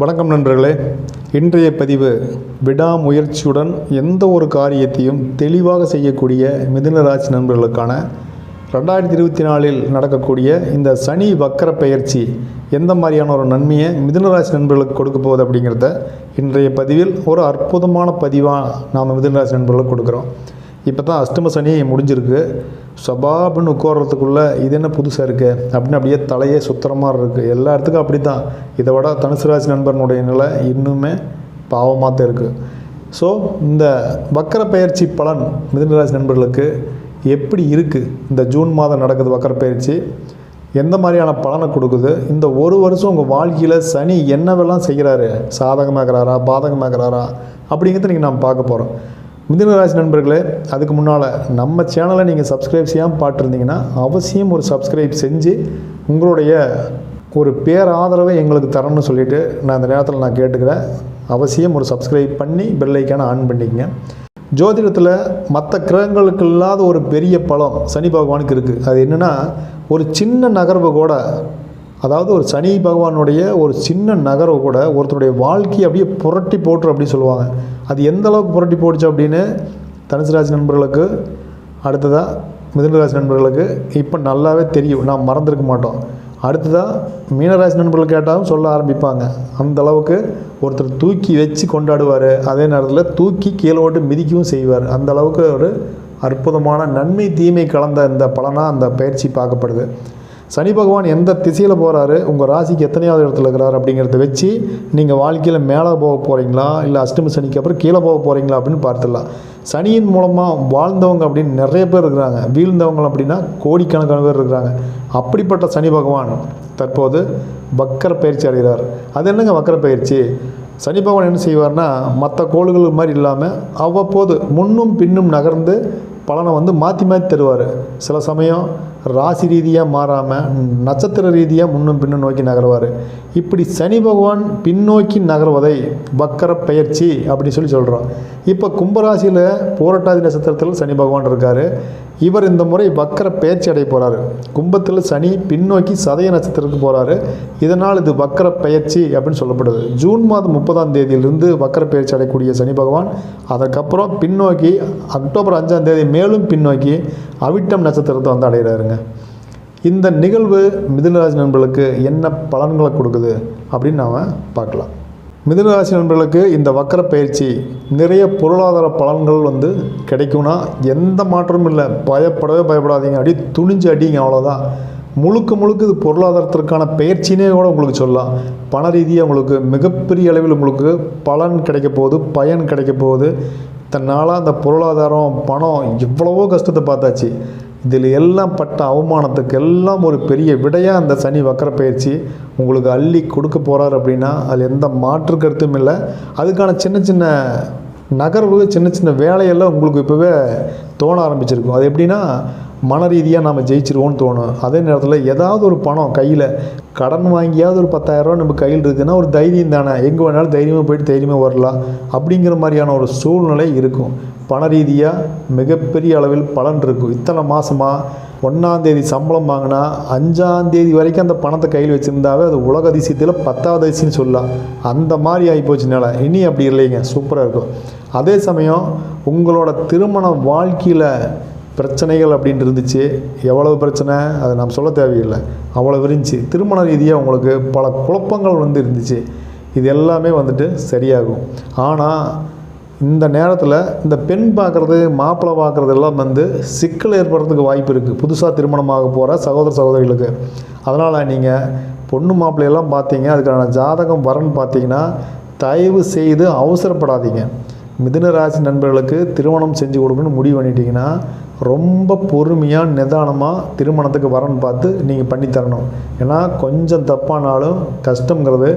வணக்கம் நண்பர்களே. இன்றைய பதிவு விடாமுயற்சியுடன் எந்த ஒரு காரியத்தையும் தெளிவாக செய்யக்கூடிய மிதுனராசி நண்பர்களுக்கான ரெண்டாயிரத்தி இருபத்தி நாலில் நடக்கக்கூடிய இந்த சனி வக்கர பெயர்ச்சி எந்த மாதிரியான ஒரு நன்மையை மிதுனராசி நண்பர்களுக்கு கொடுக்க போகுது அப்படிங்கிறத இன்றைய பதிவில் ஒரு அற்புதமான பதிவாக நாம் மிதுனராசி நண்பர்களுக்கு கொடுக்குறோம். இப்போ தான் அஷ்டம சனி முடிஞ்சிருக்கு. சபாபுன்னு உட்கார்றதுக்குள்ளே இது என்ன புதுசாக இருக்குது அப்படின்னு அப்படியே தலையே சுத்துற மாதிரி இருக்குது எல்லா இடத்துக்கும் அப்படி தான் இதை விட தனுசு ராசி நண்பனுடைய நிலை இன்னுமே பாவமாக தான் இருக்குது ஸோ இந்த வக்கர பயிற்சி பலன் மிதனராசி நண்பர்களுக்கு எப்படி இருக்குது இந்த ஜூன் மாதம் நடக்குது வக்கர பயிற்சி. எந்த மாதிரியான பலனை கொடுக்குது? இந்த ஒரு வருஷம் உங்கள் வாழ்க்கையில் சனி என்னவெல்லாம் செய்கிறாரு? சாதகமாகிறாரா? பாதகமாகிறாரா? அப்படிங்கிறத நீங்கள் நாம் பார்க்க போகிறோம் மிதுனராசி நண்பர்களே அதுக்கு முன்னால் நம்ம சேனலை நீங்கள் சப்ஸ்கிரைப் செய்யாமல் பார்த்துருந்தீங்கன்னா அவசியம் ஒரு சப்ஸ்கிரைப் செஞ்சு உங்களுடைய ஒரு பேராதரவை எங்களுக்கு தரணும்னு சொல்லிட்டு நான் இந்த நேரத்தில் நான் கேட்டுக்கிறேன். அவசியம் ஒரு சப்ஸ்கிரைப் பண்ணி பெல்லைக்கான ஆன் பண்ணிக்கங்க. ஜோதிடத்தில் மற்ற கிரகங்களுக்கு இல்லாத ஒரு பெரிய பலம் சனி பகவானுக்கு இருக்குது அது என்னென்னா ஒரு சின்ன நகர்வு கூட அதாவது ஒரு சனி பகவானுடைய ஒரு சின்ன நகரம் கூட ஒருத்தருடைய வாழ்க்கையை அப்படியே புரட்டி போட்டுரு அப்படின்னு சொல்லுவாங்க. அது எந்த அளவுக்கு புரட்டி போட்டுச்சு அப்படின்னு தனுசு ராசி நண்பர்களுக்கு அடுத்ததாக மிதனராசி நண்பர்களுக்கு இப்போ நல்லாவே தெரியும். நான் மறந்துருக்க மாட்டோம். அடுத்ததாக மீனராசி நண்பர்கள் கேட்டாலும் சொல்ல ஆரம்பிப்பாங்க. அந்த அளவுக்கு ஒருத்தர் தூக்கி வச்சு கொண்டாடுவார். அதே நேரத்தில் தூக்கி கீழே ஓட்டு மிதிக்கவும் செய்வார். அந்த அளவுக்கு ஒரு அற்புதமான நன்மை தீமை கலந்த இந்த பலனாக அந்த பயிற்சி பார்க்கப்படுது. சனி பகவான் எந்த திசையில் போகிறாரு உங்கள் ராசிக்கு எத்தனையாவது இடத்துல இருக்கிறார் அப்படிங்கிறத வச்சு நீங்கள் வாழ்க்கையில் மேலே போக போகிறீங்களா இல்லை அஷ்டமி சனிக்கு அப்புறம் கீழே போக போகிறீங்களா அப்படின்னு பார்த்துடலாம். சனியின் மூலமாக வாழ்ந்தவங்க அப்படின்னு நிறைய பேர் இருக்கிறாங்க. வீழ்ந்தவங்க அப்படின்னா கோடிக்கணக்கான பேர் இருக்கிறாங்க. அப்படிப்பட்ட சனி பகவான் தற்போது வக்கர பயிற்சி அடைகிறார். அது என்னங்க வக்கர பயிற்சி? சனி பகவான் என்ன செய்வார்னா மற்ற கோள்கள் மாதிரி இல்லாமல் அவ்வப்போது முன்னும் பின்னும் நகர்ந்து பலனை வந்து மாற்றி மாற்றி தருவார். சில சமயம் ராசி ரீதியாக மாறாமல் நட்சத்திர ரீதியாக முன்னும் பின்னும் நோக்கி நகருவார். இப்படி சனி பகவான் பின்னோக்கி நகர்வதை வக்கர பயிற்சி அப்படின்னு சொல்லி சொல்கிறோம் இப்போ கும்பராசியில் போராட்டாதி நட்சத்திரத்தில் சனி பகவான் இருக்கார். இவர் இந்த முறை வக்கர பயிற்சி அடைய போகிறாரு கும்பத்தில் சனி பின்னோக்கி சதய நட்சத்திரத்துக்கு போகிறாரு இதனால் இது வக்கர பயிற்சி அப்படின்னு சொல்லப்படுது. ஜூன் மாதம் முப்பதாம் தேதியிலிருந்து வக்கர பயிற்சி அடையக்கூடிய சனி பகவான் அதுக்கப்புறம் பின்னோக்கி அக்டோபர் அஞ்சாம் தேதி மேலும் பின்னோக்கி அவிட்டம் நட்சத்திரத்தை வந்து அடைகிறாருங்க இந்த நிகழ்வு மிதுனராஜ் நண்பர்களுக்கு என்ன பலன்களை கொடுக்குது அப்படின்னு நாம் பார்க்கலாம். மிதனராசி நண்பர்களுக்கு இந்த வக்கர பயிற்சி நிறைய பொருளாதார பலன்கள் வந்து கிடைக்கும்னா எந்த மாற்றமும் இல்லை. பயப்படவே பயப்படாதீங்க. அடி துணிஞ்சு அடிங்க அவ்வளோதான் முழுக்க முழுக்க இது பொருளாதாரத்திற்கான பயிற்சினே கூட உங்களுக்கு சொல்லலாம். பண ரீதியாக உங்களுக்கு மிகப்பெரிய அளவில் உங்களுக்கு பலன் கிடைக்க போகுது பயன் கிடைக்க போகுது. தன்னால் அந்த பொருளாதாரம் பணம் எவ்வளவோ கஷ்டத்தை பார்த்தாச்சு. இதில் எல்லாம் பட்ட அவமானத்துக்கு எல்லாம் ஒரு பெரிய விடையாக அந்த சனி வக்கர பயிற்சி உங்களுக்கு அள்ளி கொடுக்க போகிறார் அப்படின்னா அதில் எந்த மாற்று கருத்தும் இல்லை. அதுக்கான சின்ன சின்ன நகர்வு சின்ன சின்ன வேலையெல்லாம் உங்களுக்கு இப்போவே தோண ஆரம்பிச்சிருக்கும். அது எப்படின்னா மன ரீதியாக நம்ம ஜெயிச்சிருவோம்னு தோணும். அதே நேரத்தில் ஏதாவது ஒரு பணம் கையில் கடன் வாங்கியாவது ஒரு பத்தாயிரரூவா நம்ம கையில் இருக்குதுன்னா ஒரு தைரியம் தானே? எங்கே வேணாலும் தைரியமாக போயிட்டு தைரியமாக வரலாம். அப்படிங்கிற மாதிரியான ஒரு சூழ்நிலை இருக்கும். பண ரீதியாக மிகப்பெரிய அளவில் பலன் இருக்கும். இத்தனை மாதமாக ஒன்றாந்தேதி சம்பளம் வாங்கினா அஞ்சாந்தேதி வரைக்கும் அந்த பணத்தை கையில் வச்சுருந்தாவே அது உலக அதிசயத்தில் பத்தாவது அதிசயம்னு சொல்லலாம். அந்த மாதிரி ஆகிப்போச்சுனால இனி அப்படி இல்லைங்க. சூப்பராக இருக்கும். அதே சமயம் உங்களோட திருமண வாழ்க்கையில் பிரச்சனைகள் அப்படின்ட்டு இருந்துச்சு. எவ்வளவு பிரச்சனை? அதை நாம் சொல்ல தேவையில்லை. அவ்வளோ இருந்துச்சு. திருமண ரீதியாக உங்களுக்கு பல குழப்பங்கள் வந்து இருந்துச்சு. இது எல்லாமே வந்துட்டு சரியாகும். ஆனால் இந்த நேரத்தில் இந்த பெண் பார்க்குறது மாப்பிள்ளை பார்க்குறது எல்லாம் வந்து சிக்கல் ஏற்படுறதுக்கு வாய்ப்பு இருக்குது புதுசாக திருமணமாக போகிற சகோதர சகோதரிகளுக்கு. அதனால் நீங்கள் பொண்ணு மாப்பிள்ளையெல்லாம் பார்த்தீங்க அதுக்கான ஜாதகம் வரன்னு பார்த்தீங்கன்னா தயவு செய்து அவசரப்படாதீங்க. மிதுனராசி நண்பர்களுக்கு திருமணம் செஞ்சு கொடுக்கணும்னு முடிவு பண்ணிட்டீங்கன்னா ரொம்ப பொறுமையாக நிதானமாக திருமணத்துக்கு வரன்னு பார்த்து நீங்கள் பண்ணித்தரணும் ஏன்னா கொஞ்சம் தப்பானாலும் கஷ்டங்கிறது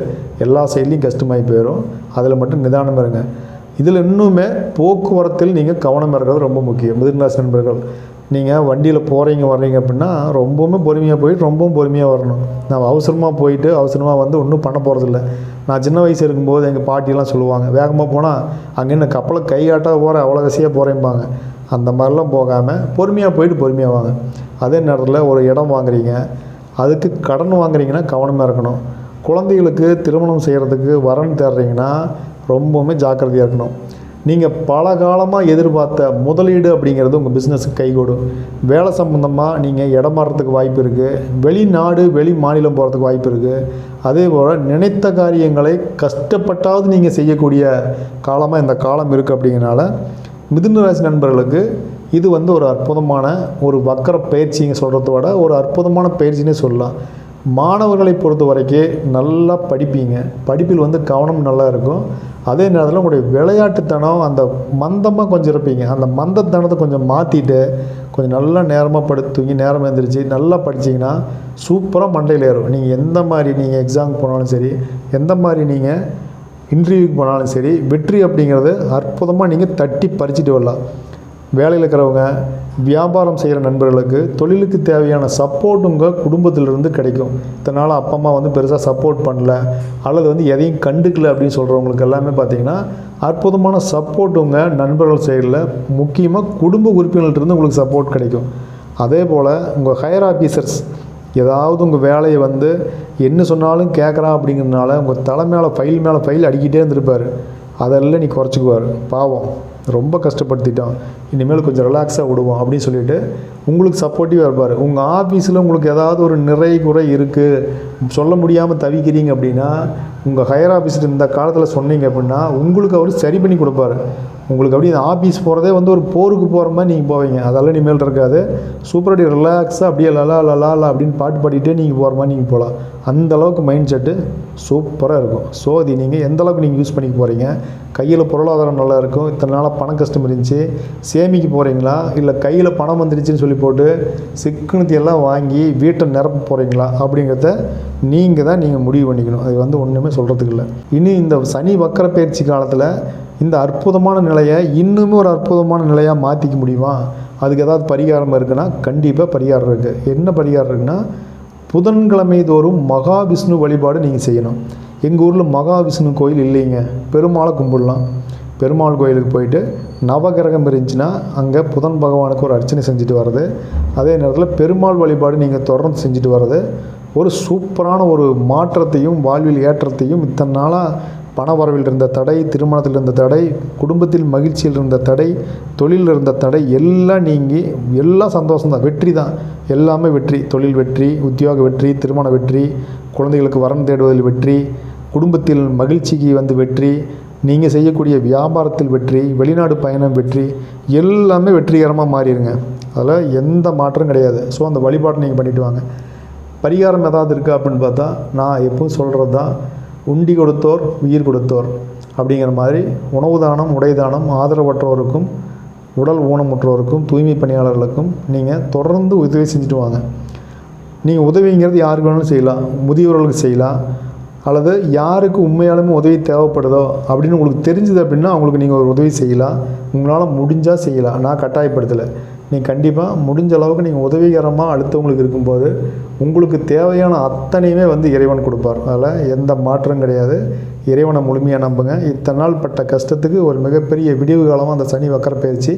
எல்லா சைட்லேயும் கஷ்டமாகி போயிடும் அதில் மட்டும் நிதானம் இருங்க. இதில் இன்னுமே போக்குவரத்தில் நீங்கள் கவனம் இருக்கிறது ரொம்ப முக்கியம். மிதுனராசி நண்பர்கள் நீங்கள் வண்டியில் போகிறீங்க வர்றீங்க அப்படின்னா ரொம்பவுமே பொறுமையாக போயிட்டு ரொம்பவும் பொறுமையாக வரணும். நான் அவசரமாக போயிட்டு அவசரமாக வந்து ஒன்றும் பண்ண போகிறதில்ல நான் சின்ன வயசு இருக்கும்போது எங்கள் பாட்டிலாம் சொல்லுவாங்க வேகமாக போனால் அங்கே என்ன கப்பலை கையாட்டாக போகிற அவ்வளோ கசியாக போகிறேம்பாங்க அந்த மாதிரிலாம் போகாமல் பொறுமையாக போயிட்டு பொறுமையாக வாங்க. அதே நேரத்தில் ஒரு இடம் வாங்குறீங்க அதுக்கு கடன் வாங்குறீங்கன்னா கவனமாக இருக்கணும். குழந்தைகளுக்கு திருமணம் செய்கிறதுக்கு வரன் தேடுறீங்கன்னா ரொம்பவுமே ஜாக்கிரதையாக இருக்கணும். நீங்கள் பல காலமாக எதிர்பார்த்த முதலீடு அப்படிங்கிறது உங்கள் பிஸ்னஸுக்கு கைகூடும். வேலை சம்மந்தமாக நீங்கள் இடம் மாறுறதுக்கு வாய்ப்பு இருக்குது வெளிநாடு வெளி மாநிலம் போகிறதுக்கு வாய்ப்பு இருக்குது அதே போல் நினைத்த காரியங்களை கஷ்டப்பட்டாவது நீங்கள் செய்யக்கூடிய காலமாக இந்த காலம் இருக்குது அப்படிங்கிறனால மிதுன ராசி நண்பர்களுக்கு இது வந்து ஒரு அற்புதமான ஒரு வக்கர பயிற்சிங்க சொல்கிறத விட ஒரு அற்புதமான பயிற்சினே சொல்லலாம். மாணவர்களை பொறுத்த வரைக்கும் நல்லா படிப்பீங்க. படிப்பில் வந்து கவனம் நல்லா இருக்கும். அதே நேரத்தில் உங்களுடைய விளையாட்டுத்தனம் அந்த மந்தமாக கொஞ்சம் இருப்பீங்க. அந்த மந்தத்தனத்தை கொஞ்சம் மாற்றிட்டு கொஞ்சம் நல்லா நேரமாக படுத்து தூங்கி நேரம் எழுந்திரிச்சு நல்லா படிச்சிங்கன்னா சூப்பராக மண்டையில் ஏறும். நீங்கள் எந்த மாதிரி நீங்கள் எக்ஸாமுக்கு போனாலும் சரி எந்த மாதிரி நீங்கள் இன்டர்வியூக்கு போனாலும் சரி வெற்றி அப்படிங்கிறது அற்புதமாக நீங்கள் தட்டி பறிச்சுட்டு வரலாம். வேலையில் இருக்கிறவங்க வியாபாரம் செய்கிற நண்பர்களுக்கு தொழிலுக்கு தேவையான சப்போர்ட்டுங்க குடும்பத்திலிருந்து கிடைக்கும். இதனால் அப்பா அம்மா வந்து பெருசாக சப்போர்ட் பண்ணல அல்லது வந்து எதையும் கண்டுக்கல அப்படின்னு சொல்கிறவங்களுக்கு எல்லாமே பார்த்திங்கன்னா அற்புதமான சப்போர்ட்டுங்க நண்பர்கள் சைடில் முக்கியமாக குடும்ப உறுப்பினர்கள்ட்டிருந்து உங்களுக்கு சப்போர்ட் கிடைக்கும். அதே போல் உங்கள் ஹையர் ஆஃபீஸர்ஸ் ஏதாவது உங்கள் வேலையை வந்து என்ன சொன்னாலும் கேட்குறான் அப்படிங்கிறதுனால உங்கள் தலை மேலே ஃபைல் மேலே ஃபைல் அடிக்கிட்டே இருந்திருப்பார். அதெல்லாம் நீ குறைச்சிக்குவார். பாவம் ரொம்ப கஷ்டப்படுத்திட்டான். இனிமேல் கொஞ்சம் ரிலாக்ஸாக விடுவோம் அப்படின்னு சொல்லிட்டு உங்களுக்கு சப்போர்ட்டிவாக இருப்பார். உங்கள் ஆஃபீஸில் உங்களுக்கு ஏதாவது ஒரு நிறை குறை இருக்குது சொல்ல முடியாமல் தவிக்கிறீங்க அப்படின்னா உங்கள் ஹையர் ஆஃபீஸர் இந்த காலத்தில் சொன்னீங்க அப்படின்னா உங்களுக்கு அவர் சரி பண்ணி கொடுப்பாரு. உங்களுக்கு அப்படி இந்த ஆஃபீஸ் போகிறதே வந்து ஒரு போருக்கு போகிற மாதிரி நீங்கள் போவீங்க. அதெல்லாம் இனிமேல் இருக்காது. சூப்பரடி ரிலாக்ஸாக அப்படியே லலா லலா லா அப்படின்னு பாட்டு பாடிட்டே நீங்கள் போகிற மாதிரி நீங்கள் போகலாம் அந்த அளவுக்கு மைண்ட் செட்டு சூப்பராக இருக்கும். ஸோ அது நீங்கள் எந்த அளவுக்கு நீங்கள் யூஸ் பண்ணிக்க போகிறீங்க கையில் பொருளாதாரம் நல்லா இருக்கும். இத்தனை நாளாக பண கஷ்டம் இருந்துச்சு. சேமிக்க போகிறீங்களா இல்லை கையில் பணம் வந்துடுச்சின்னு சொல்லி போட்டு சிக்கனத்தையெல்லாம் வாங்கி வீட்டை நிரப்ப போகிறீங்களா அப்படிங்கிறத நீங்கள் தான் நீங்கள் முடிவு பண்ணிக்கணும். அது வந்து ஒன்றுமே சொல்கிறதுக்கு இல்லை. இனி இந்த சனி வக்கர பயிற்சி காலத்தில் இந்த அற்புதமான நிலையை இன்னுமே ஒரு அற்புதமான நிலையாக மாற்றிக்க முடியுமா? அதுக்கு ஏதாவது பரிகாரம் இருக்குன்னா கண்டிப்பாக பரிகாரம் இருக்குது என்ன பரிகாரம் இருக்குன்னா புதன்கிழமை தோறும் மகாவிஷ்ணு வழிபாடு நீங்கள் செய்யணும். எங்கள் ஊரில் மகாவிஷ்ணு கோயில் இல்லைங்க. பெருமாளை கும்பிடலாம். பெருமாள் கோயிலுக்கு போயிட்டு நவகிரகம் இருந்துச்சுன்னா அங்கே புதன் பகவானுக்கு ஒரு அர்ச்சனை செஞ்சுட்டு வர்றது. அதே நேரத்தில் பெருமாள் வழிபாடு நீங்கள் தொடர்ந்து செஞ்சுட்டு வர்றது. ஒரு சூப்பரான ஒரு மாற்றத்தையும் வாழ்வில் ஏற்றத்தையும் இத்தனை நாளாக பண வரவில் இருந்த தடை திருமணத்தில் இருந்த தடை குடும்பத்தில் மகிழ்ச்சியில் இருந்த தடை தொழிலில் இருந்த தடை எல்லாம் நீங்கி எல்லாம் சந்தோஷம்தான் வெற்றி தான். எல்லாமே வெற்றி. தொழில் வெற்றி உத்தியோக வெற்றி திருமண வெற்றி குழந்தைகளுக்கு வரம் தேடுவதில் வெற்றி குடும்பத்தில் மகிழ்ச்சிக்கு வந்து வெற்றி நீங்கள் செய்யக்கூடிய வியாபாரத்தில் வெற்றி வெளிநாடு பயணம் வெற்றி எல்லாமே வெற்றிகரமாக மாறிடுங்க. அதில் எந்த மாற்றம் கிடையாது. ஸோ அந்த வழிபாட்டை நீங்கள் பண்ணிட்டு வாங்க. பரிகாரம் ஏதாவது இருக்கா அப்படின்னு பார்த்தா நான் எப்பவும் சொல்கிறது தான் உண்டி கொடுத்தோர் உயிர் கொடுத்தோர் அப்படிங்கிற மாதிரி உணவு தானம் உடை தானம் ஆதரவற்றோருக்கும் உடல் ஊனமுற்றோருக்கும் தூய்மை பணியாளர்களுக்கும் நீங்கள் தொடர்ந்து உதவி செஞ்சுட்டு வாங்க. நீங்கள் உதவிங்கிறது யாருக்கு வேணாலும் செய்யலாம். முதியவர்களுக்கு செய்யலாம். அல்லது யாருக்கு உண்மையாலுமே உதவி தேவைப்படுதோ அப்படின்னு உங்களுக்கு தெரிஞ்சது அப்படின்னா அவங்களுக்கு நீங்கள் ஒரு உதவி செய்யலாம். உங்களால் முடிஞ்சால் செய்யலாம். நான் கட்டாயப்படுத்தலை. நீங்கள் கண்டிப்பாக முடிஞ்ச அளவுக்கு நீங்கள் உதவிகரமாக அடுத்தவங்களுக்கு இருக்கும்போது உங்களுக்கு தேவையான அத்தனையுமே வந்து இறைவன் கொடுப்பார். அதில் எந்த மாற்றம் கிடையாது. இறைவனை முழுமையாக நம்புங்க. இத்தனை நாள் பட்ட கஷ்டத்துக்கு ஒரு மிகப்பெரிய விடிவு காலமாக அந்த சனி வக்கர பயிற்சி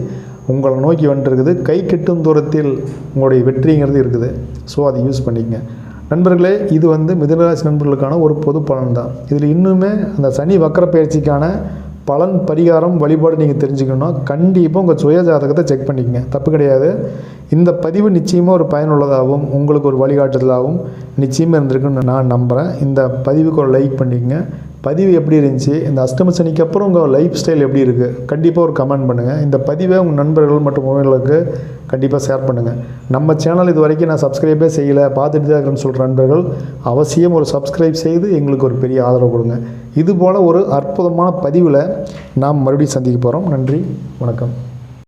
உங்களை நோக்கி வந்துருக்குது கை கெட்டும் தூரத்தில் உங்களுடைய வெற்றிங்கிறது இருக்குது. ஸோ அதை யூஸ் பண்ணிக்கங்க. நண்பர்களே இது வந்து மிதனராசி நண்பர்களுக்கான ஒரு பொது பலன் தான் இதில் இன்னுமே அந்த சனி வக்கர பயிற்சிக்கான பலன் பரிகாரம் வழிபாடு நீங்கள் தெரிஞ்சுக்கணும்னா கண்டிப்பாக உங்கள் சுய ஜாதகத்தை செக் பண்ணிக்கங்க. தப்பு கிடையாது. இந்த பதிவு நிச்சயமாக ஒரு பயனுள்ளதாகவும் உங்களுக்கு ஒரு வழிகாட்டுதலாகவும் நிச்சயமாக இருந்திருக்குன்னு நான் நம்புகிறேன் இந்த பதிவுக்கு ஒரு லைக் பண்ணிக்கங்க. பதிவு எப்படி இருந்துச்சு? இந்த அஷ்டம சனிக்கு அப்புறம் உங்கள் லைஃப் ஸ்டைல் எப்படி இருக்குது கண்டிப்பாக ஒரு கமெண்ட் பண்ணுங்கள் இந்த பதிவை உங்கள் நண்பர்கள் மற்றும் உறவினர்களுக்கு கண்டிப்பாக ஷேர் பண்ணுங்கள் நம்ம சேனல் இது வரைக்கும் நான் சப்ஸ்கிரைபே செய்யலை பார்த்துட்டு தான் இருக்கிறேன்னு சொல்கிற நண்பர்கள் அவசியம் ஒரு சப்ஸ்கிரைப் செய்து எங்களுக்கு ஒரு பெரிய ஆதரவு கொடுங்க. இது போல் ஒரு அற்புதமான பதிவில் நாம் மறுபடியும் சந்திக்க போகிறோம் நன்றி வணக்கம்.